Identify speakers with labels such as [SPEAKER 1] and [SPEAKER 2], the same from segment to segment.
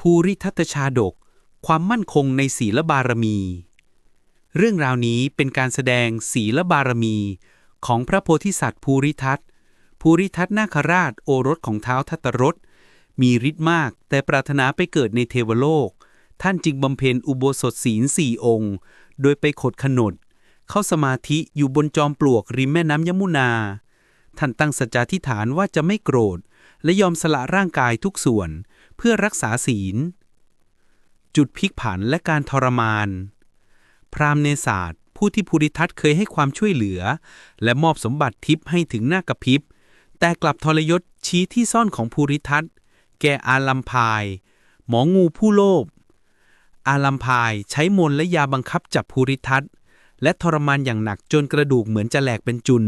[SPEAKER 1] ภูริทัตชาดก ความมั่นคงในศีลบารมี เรื่องราวนี้เป็นการแสดงศีลบารมี ของพระโพธิสัตว์ภูริทัตภูริทัตนาคราชโอรสของเท้าทัตตรสมีฤทธิ์มาก แต่ปรารถนาไปเกิดในเทวโลก ท่านจึงบำเพ็ญอุโบสถศีลสี่องค์ โดยไปขดขนด เข้าสมาธิอยู่บนจอมปลวกริมแม่น้ำยมุนา ท่านตั้งสัจจาธิฐานว่าจะไม่โกรธ และยอมสละร่างกายทุกส่วนเพื่อรักษาศีล จุดพลิกผันและการทรมาน พราหมณ์เนศาสตร์ผู้ที่ภูริทัตเคยให้ความช่วยเหลือ และมอบสมบัติทิพย์ให้ถึงหน้ากระพริบ แต่กลับทรยศชี้ที่ซ่อนของภูริทัตแก่อาลัมพาย หมองูผู้โลภอาลัมพายใช้มนและยาบังคับจับภูริทัตและทรมานอย่างหนักจนกระดูกเหมือนจะแหลกเป็นจุน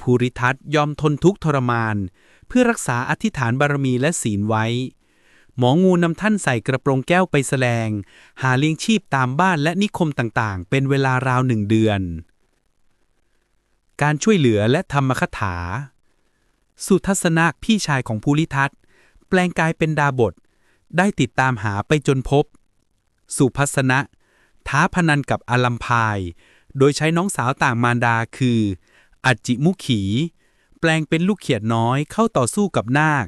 [SPEAKER 1] ภูริทัตยอมทนทุกข์ทรมาน เพื่อรักษาอธิษฐานบารมีและศีลไว้ หมองูนำท่านใส่กระโปรงแก้วไปแสดงหาเลี้ยงชีพตามบ้านและนิคมต่างๆ เป็นเวลาราวหนึ่งเดือน การช่วยเหลือและธรรมคถา สุทัศนะพี่ชายของภูริทัตแปลงกายเป็นดาบท ได้ติดตามหาไปจนพบ สุพัสนะท้าพนันกับอลัมพาย โดยใช้น้องสาวต่างมารดาคือ อัจจิมุขี แปลงเป็นลูกเขียดน้อยเข้าต่อสู้กับนาค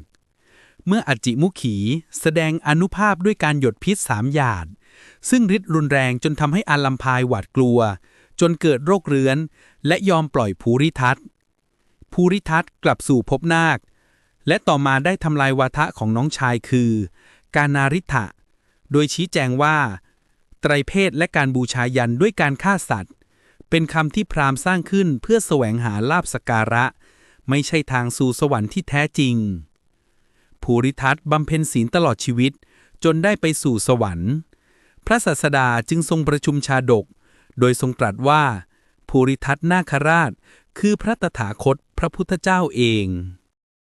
[SPEAKER 1] เมื่ออัจจิมุขีแสดงอนุภาพด้วยการหยดพิษสามหยาด ซึ่งฤทธิ์รุนแรงจนทำให้อาลัมพายหวาดกลัว จนเกิดโรคเรื้อน และยอมปล่อยภูริทัตภูริทัตกลับสู่ภพนาค และต่อมาได้ทำลายวาทะของน้องชายคือ การนาริธะโดยชี้แจงว่า ไตรเพศและการบูชายันด้วยการฆ่าสัตว์ เป็นคำที่พราหมณ์สร้างขึ้นเพื่อแสวงหาลาบสการะ ไม่ใช่ทางสู่สวรรค์ที่แท้จริง ภูริทัตบำเพ็ญศีลตลอดชีวิต จนได้ไปสู่สวรรค์ พระศาสดาจึงทรงประชุมชาดก โดยทรงตรัสว่า ภูริทัตนาคราช คือพระตถาคตพระพุทธเจ้าเอง